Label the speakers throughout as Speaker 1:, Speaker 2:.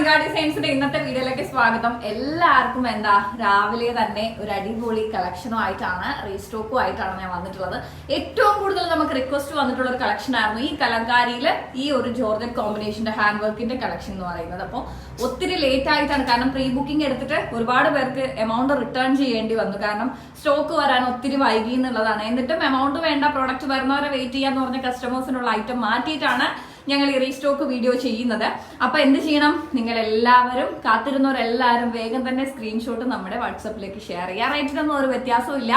Speaker 1: മൻഗാ ഡിസൈൻസിന്റെ ഇന്നത്തെ വീഡിയോയിലേക്ക് സ്വാഗതം. എല്ലാവർക്കും എന്താ രാവിലെ തന്നെ ഒരു അടിപൊളി കളക്ഷനും ആയിട്ടാണ് റീസ്റ്റോക്കും ആയിട്ടാണ് ഞാൻ വന്നിട്ടുള്ളത്. ഏറ്റവും കൂടുതൽ നമുക്ക് റിക്വസ്റ്റ് വന്നിട്ടുള്ള ഒരു കളക്ഷൻ ആയിരുന്നു ഈ കലങ്കാരിയിൽ ഈ ഒരു ജോർജറ്റ് കോമ്പിനേഷന്റെ ഹാൻഡ് വർക്കിന്റെ കളക്ഷൻ എന്ന് പറയുന്നത്. അപ്പോൾ ഒത്തിരി ലേറ്റ് ആയിട്ടാണ്. കാരണം പ്രീ ബുക്കിംഗ് എടുത്തിട്ട് ഒരുപാട് പേർക്ക് എമൗണ്ട് റിട്ടേൺ ചെയ്യേണ്ടി വന്നു. കാരണം സ്റ്റോക്ക് വരാൻ ഒത്തിരി വൈകി എന്നുള്ളതാണ്. എന്നിട്ടും എമൗണ്ട് വേണ്ട പ്രോഡക്റ്റ് വരുന്നവരെ വെയിറ്റ് ചെയ്യാന്ന് പറഞ്ഞ കസ്റ്റമേഴ്സിനുള്ള ഐറ്റം മാറ്റിയിട്ടാണ് ഞങ്ങൾ ഈ റീസ്റ്റോക്ക് വീഡിയോ ചെയ്യുന്നത്. അപ്പൊ എന്ത് ചെയ്യണം? നിങ്ങൾ എല്ലാവരും കാത്തിരുന്നവരെല്ലാവരും വേഗം തന്നെ സ്ക്രീൻഷോട്ട് നമ്മുടെ വാട്സപ്പിലേക്ക് ഷെയർ ചെയ്യുക. റേറ്റിനൊന്നും ഒരു വ്യത്യാസവും ഇല്ല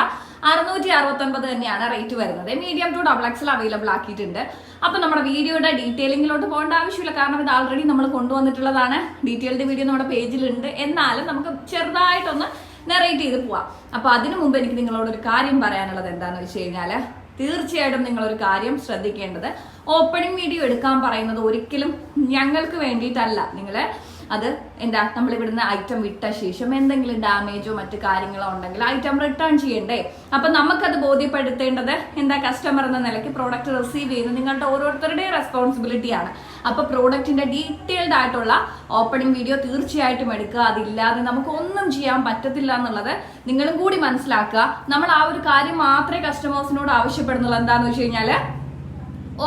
Speaker 1: അറുന്നൂറ്റി അറുപത്തൊൻപത് തന്നെയാണ് റേറ്റ് വരുന്നത്. Medium to double XL available ആക്കിയിട്ടുണ്ട്. അപ്പൊ നമ്മുടെ വീഡിയോയുടെ ഡീറ്റെയിലിങ്ങിലോട്ട് പോകേണ്ട ആവശ്യമില്ല. കാരണം ഇത് ആൾറെഡി നമ്മൾ കൊണ്ടുവന്നിട്ടുള്ളതാണ്. ഡീറ്റെയിൽഡ് വീഡിയോ നമ്മുടെ പേജിലുണ്ട്. എന്നാലും നമുക്ക് ചെറുതായിട്ടൊന്ന് നെറേറ്റ് ചെയ്ത് പോവാം. അപ്പൊ അതിനു മുമ്പ് എനിക്ക് നിങ്ങളോട് ഒരു കാര്യം പറയാനുള്ളത് എന്താണെന്ന് വെച്ച് കഴിഞ്ഞാൽ തീർച്ചയായിട്ടും നിങ്ങൾ ഒരു കാര്യം ശ്രദ്ധിക്കേണ്ടത്. ഓപ്പണിംഗ് വീഡിയോ എടുക്കാൻ പറയുന്നത് ഒരിക്കലും ഞങ്ങൾക്ക് വേണ്ടിയിട്ടല്ല. നിങ്ങൾ അത് എന്താ നമ്മൾ ഇവിടുന്ന് ഐറ്റം വിട്ട ശേഷം എന്തെങ്കിലും ഡാമേജോ മറ്റു കാര്യങ്ങളോ ഉണ്ടെങ്കിൽ ഐറ്റം റിട്ടേൺ ചെയ്യണ്ടേ? അപ്പൊ നമുക്കത് ബോധ്യപ്പെടുത്തേണ്ടത് എന്താ കസ്റ്റമർ എന്ന നിലയ്ക്ക് പ്രോഡക്റ്റ് റിസീവ് ചെയ്യുന്നത് നിങ്ങളുടെ ഓരോരുത്തരുടെയും റെസ്പോൺസിബിലിറ്റിയാണ് അപ്പൊ പ്രോഡക്റ്റിന്റെ ഡീറ്റെയിൽഡ് ആയിട്ടുള്ള ഓപ്പണിംഗ് വീഡിയോ തീർച്ചയായിട്ടും എടുക്കുക. അതില്ലാതെ നമുക്ക് ഒന്നും ചെയ്യാൻ പറ്റത്തില്ല എന്നുള്ളത് നിങ്ങളും കൂടി മനസ്സിലാക്കുക. നമ്മൾ ആ ഒരു കാര്യം മാത്രമേ കസ്റ്റമേഴ്സിനോട് ആവശ്യപ്പെടുന്നുള്ളൂ. എന്താണെന്ന് വെച്ച് കഴിഞ്ഞാൽ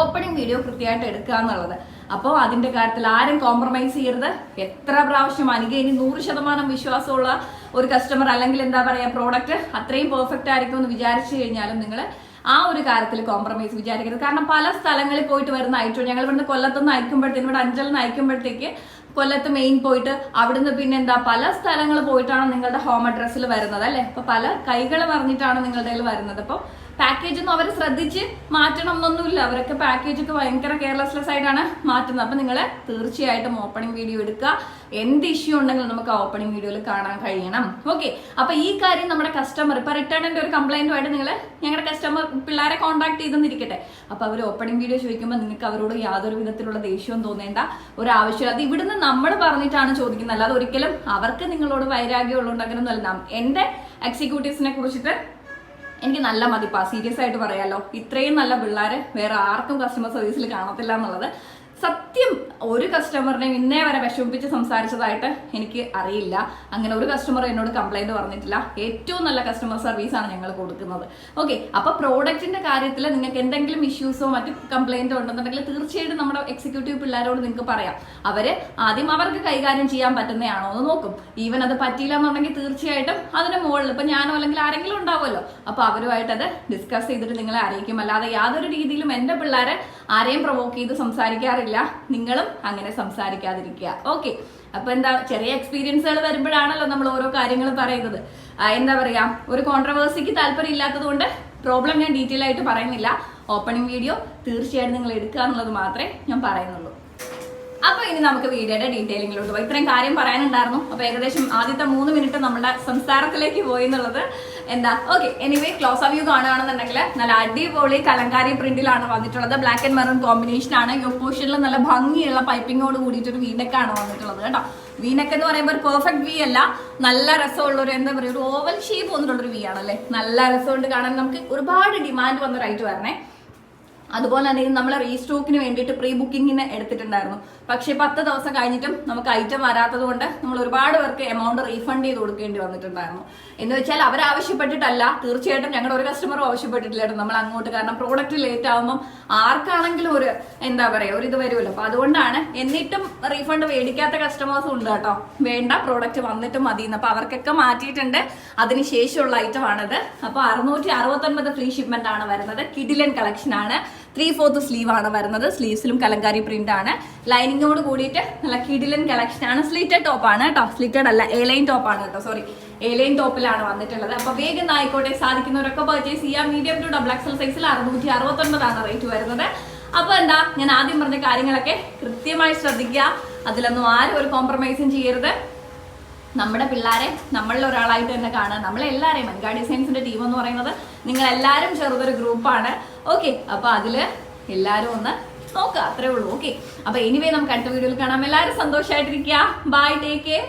Speaker 1: ഓപ്പണിംഗ് വീഡിയോ കൃത്യമായിട്ട് എടുക്കുക എന്നുള്ളത്. അപ്പോൾ അതിന്റെ കാര്യത്തിൽ ആരും കോംപ്രമൈസ് ചെയ്യരുത്. എത്ര പ്രാവശ്യം എനിക്ക് ഇനി നൂറ് ശതമാനം വിശ്വാസമുള്ള ഒരു കസ്റ്റമർ അല്ലെങ്കിൽ എന്താ പറയുക പ്രോഡക്റ്റ് അത്രയും പെർഫെക്റ്റ് ആയിരിക്കും എന്ന് വിചാരിച്ചു കഴിഞ്ഞാലും നിങ്ങൾ ആ ഒരു കാര്യത്തിൽ കോംപ്രമൈസ് വിചാരിക്കരുത്. കാരണം പല സ്ഥലങ്ങളിൽ പോയിട്ട് വരുന്ന അയച്ചു ഞങ്ങൾ ഇവിടുന്ന് കൊല്ലത്തുനിന്ന് അയക്കുമ്പോഴത്തേക്കും ഇവിടെ അഞ്ചലിൽ നിന്ന് അയക്കുമ്പോഴത്തേക്ക് കൊല്ലത്ത് മെയിൻ പോയിട്ട് അവിടുന്ന് പിന്നെ എന്താ പല സ്ഥലങ്ങൾ പോയിട്ടാണ് നിങ്ങളുടെ ഹോം അഡ്രസ്സിൽ വരുന്നത് അല്ലെ? അപ്പൊ പല കൈകൾ പറഞ്ഞിട്ടാണ് നിങ്ങളുടെ കയ്യിൽ വരുന്നത്. അപ്പോൾ പാക്കേജ് ഒന്നും അവർ ശ്രദ്ധിച്ച് മാറ്റണം എന്നൊന്നുമില്ല. അവരൊക്കെ പാക്കേജ് ഒക്കെ ഭയങ്കര കെയർലെസ്ലെസ് ആയിട്ടാണ് മാറ്റുന്നത്. അപ്പൊ നിങ്ങൾ തീർച്ചയായിട്ടും ഓപ്പണിംഗ് വീഡിയോ എടുക്കുക. എന്ത് ഇഷ്യൂ ഉണ്ടെങ്കിലും നമുക്ക് ആ ഓപ്പണിംഗ് വീഡിയോയിൽ കാണാൻ കഴിയണം. ഓക്കെ അപ്പൊ ഈ കാര്യം നമ്മുടെ കസ്റ്റമർ ഇപ്പൊ റിട്ടേണിന്റെ ഒരു കംപ്ലൈന്റുമായിട്ട് നിങ്ങൾ ഞങ്ങളുടെ കസ്റ്റമർ പിള്ളേരെ കോൺടാക്ട് ചെയ്തെന്നിരിക്കട്ടെ. അപ്പോൾ അവർ ഓപ്പണിംഗ് വീഡിയോ ചോദിക്കുമ്പോൾ നിങ്ങൾക്ക് അവരോട് യാതൊരു വിധത്തിലുള്ള ദേഷ്യവും തോന്നേണ്ട ഒരു ആവശ്യം അത് ഇവിടുന്ന് നമ്മൾ പറഞ്ഞിട്ടാണ് ചോദിക്കുന്നത്. അല്ലാതെ ഒരിക്കലും അവർക്ക് നിങ്ങളോട് വൈരാഗ്യം ഉള്ളുണ്ടെങ്കിലൊന്നുമല്ല എന്റെ എക്സിക്യൂട്ടീവ്സിനെ കുറിച്ചിട്ട് എനിക്ക് നല്ല മതിപ്പാ. സീരിയസ് ആയിട്ട് പറയാലോ. ഇത്രയും നല്ല പിള്ളേര് വേറെ ആർക്കും കസ്റ്റമർ സർവീസിൽ കാണത്തില്ല എന്നുള്ളത്. സത്യം ഒരു കസ്റ്റമറിനെയും ഇന്നേ വരെ വിഷമിപ്പിച്ച് സംസാരിച്ചതായിട്ട് എനിക്ക് അറിയില്ല. അങ്ങനെ ഒരു കസ്റ്റമർ എന്നോട് കംപ്ലൈന്റ് പറഞ്ഞിട്ടില്ല. ഏറ്റവും നല്ല കസ്റ്റമർ സർവീസാണ് ഞങ്ങൾ കൊടുക്കുന്നത്. ഓക്കെ അപ്പൊ പ്രോഡക്റ്റിന്റെ കാര്യത്തിൽ നിങ്ങൾക്ക് എന്തെങ്കിലും ഇഷ്യൂസോ മറ്റു കംപ്ലൈന്റോ ഉണ്ടെന്നുണ്ടെങ്കിൽ തീർച്ചയായിട്ടും നമ്മുടെ എക്സിക്യൂട്ടീവ് പിള്ളേരോട് നിങ്ങൾക്ക് പറയാം. അവർ ആദ്യം അവർക്ക് കൈകാര്യം ചെയ്യാൻ പറ്റുന്നതാണോ എന്ന് നോക്കും. ഈവൻ അത് പറ്റിയില്ല എന്നുണ്ടെങ്കിൽ തീർച്ചയായിട്ടും അതിന് മുകളിൽ ഇപ്പൊ ഞാനോ അല്ലെങ്കിൽ ആരെങ്കിലും ഉണ്ടാവുമല്ലോ. അപ്പൊ അവരുമായിട്ട് അത് ഡിസ്കസ് ചെയ്തിട്ട് നിങ്ങളെ അറിയിക്കും. അല്ലാതെ യാതൊരു രീതിയിലും എന്റെ പിള്ളേരെ ആരെയും പ്രൊവോക്ക് ചെയ്ത് സംസാരിക്കാറില്ല. നിങ്ങളും അങ്ങനെ സംസാരിക്കാതിരിക്കുക. ഓക്കെ അപ്പൊ എന്താ ചെറിയ എക്സ്പീരിയൻസുകൾ വരുമ്പോഴാണല്ലോ നമ്മൾ ഓരോ കാര്യങ്ങൾ പറയുന്നത്. എന്താ പറയാ ഒരു കോൺട്രവേഴ്സിക്ക് താല്പര്യം ഇല്ലാത്തത് കൊണ്ട് പ്രോബ്ലം ഞാൻ ഡീറ്റെയിൽ ആയിട്ട് പറയുന്നില്ല. ഓപ്പണിംഗ് വീഡിയോ തീർച്ചയായിട്ടും നിങ്ങൾ എടുക്കുക എന്നുള്ളത് മാത്രമേ ഞാൻ പറയുന്നുള്ളൂ. അപ്പൊ ഇനി നമുക്ക് വീഡിയോയുടെ ഡീറ്റെയിലിങ്ങിലോട്ട് പോയി. ഇത്രയും കാര്യം പറയാനുണ്ടായിരുന്നു. അപ്പൊ ഏകദേശം ആദ്യത്തെ മൂന്ന് മിനിറ്റ് നമ്മുടെ സംസാരത്തിലേക്ക് പോയി എന്നുള്ളത് എന്താ? Okay anyway close of view കാണുകയാണെന്നുണ്ടെങ്കിൽ നല്ല അടിപൊളി കലങ്കാരി പ്രിന്റിലാണ് വന്നിട്ടുള്ളത്. ബ്ലാക്ക് ആൻഡ് മെറൂൺ കോമ്പിനേഷൻ ആണ്. യോ പോർഷനിൽ നല്ല ഭംഗിയുള്ള പൈപ്പിങ്ങോട് കൂടിയിട്ടൊരു വീനക്കാണ് വന്നിട്ടുള്ളത് കേട്ടോ. വീനക്ക് എന്ന് പറയുമ്പോൾ ഒരു പെർഫെക്റ്റ് വി അല്ല. നല്ല രസമുള്ള ഒരു എന്താ പറയുക ഒരു ഓവൽ ഷേപ്പ് വന്നിട്ടുള്ള ഒരു വി ആണല്ലേ? നല്ല രസമുണ്ട് കാണാൻ. നമുക്ക് ഒരുപാട് ഡിമാൻഡ് വന്ന റൈറ്റ് വരണേ അതുപോലെ തന്നെ നമ്മൾ റീസ്റ്റോക്കിന് വേണ്ടിയിട്ട് പ്രീ ബുക്കിങ്ങിന് എടുത്തിട്ടുണ്ടായിരുന്നു. പക്ഷേ പത്ത് ദിവസം കഴിഞ്ഞിട്ടും നമുക്ക് ഐറ്റം വരാത്തത് കൊണ്ട് നമ്മൾ ഒരുപാട് പേർക്ക് എമൗണ്ട് റീഫണ്ട് ചെയ്ത് കൊടുക്കേണ്ടി വന്നിട്ടുണ്ടായിരുന്നു. എന്ന് വെച്ചാൽ അവർ ആവശ്യപ്പെട്ടിട്ടല്ല. തീർച്ചയായിട്ടും ഞങ്ങളുടെ ഒരു കസ്റ്റമറും ആവശ്യപ്പെട്ടിട്ടില്ലായിരുന്നു നമ്മൾ അങ്ങോട്ട്. കാരണം പ്രോഡക്റ്റ് ലേറ്റ് ആകുമ്പം ആർക്കാണെങ്കിലും ഒരു എന്താ പറയുക ഒരു ഇത് വരുമല്ലോ. അപ്പൊ അതുകൊണ്ടാണ് എന്നിട്ടും റീഫണ്ട് മേടിക്കാത്ത കസ്റ്റമേഴ്സും ഉണ്ട് കേട്ടോ. വേണ്ട പ്രോഡക്റ്റ് വന്നിട്ട് മതി അപ്പൊ അവർക്കൊക്കെ മാറ്റിയിട്ടുണ്ട്. അതിനുശേഷമുള്ള ഐറ്റം ആണിത്. അപ്പൊ അറുന്നൂറ്റി അറുപത്തൊൻപത് ഫ്രീ ഷിപ്മെന്റ് ആണ് വരുന്നത്. കിഡിലൻ കളക്ഷൻ ആണ്. ത്രീ ഫോർത്ത് സ്ലീവ് ആണ് വരുന്നത്. സ്ലീവ്സിലും കലങ്കാരി പ്രിന്റ് ആണ്. ലൈനിങ്ങോട് കൂടിയിട്ട് നല്ല കിഡിലൻ കളക്ഷൻ ആണ്. സ്ലീറ്റഡ് ടോപ്പ് ആണ് കേട്ടോ. സ്ലീറ്റഡ് അല്ല എ ലൈൻ ടോപ്പ് ആണ് കേട്ടോ. സോറി എ ലൈൻ ടോപ്പിലാണ് വന്നിട്ടുള്ളത്. അപ്പൊ വേഗം ആയിക്കോട്ടെ സാധിക്കുന്നവരൊക്കെ പർച്ചേസ് ചെയ്യാം. മീഡിയം ടു ഡബിൾ എക്സൽ സൈസിൽ അറുന്നൂറ്റി അറുപത്തൊൻപതാണ് റേറ്റ് വരുന്നത്. അപ്പൊ എന്താ ഞാൻ ആദ്യം പറഞ്ഞ കാര്യങ്ങളൊക്കെ കൃത്യമായി ശ്രദ്ധിക്കുക. അതിലൊന്നും ആരും ഒരു കോംപ്രമൈസും ചെയ്യരുത്. നമ്മുടെ പിള്ളേരെ നമ്മളിൽ ഒരാളായിട്ട് തന്നെ കാണുക. നമ്മളെല്ലാവരെയും മൻകാ ഡിസൈൻസിന്റെ ടീം എന്ന് പറയുന്നത് നിങ്ങൾ എല്ലാവരും ചെറുതൊരു ഗ്രൂപ്പാണ്. ഓക്കെ അപ്പോൾ അതിൽ എല്ലാവരും ഒന്ന് നോക്കുക അത്രേ ഉള്ളൂ. ഓക്കെ അപ്പോൾ എനിവേ നമുക്ക് അടുത്ത വീഡിയോയിൽ കാണാം. എല്ലാവരും സന്തോഷമായിട്ടിരിക്കുക ബൈ ടേക്ക് കെയർ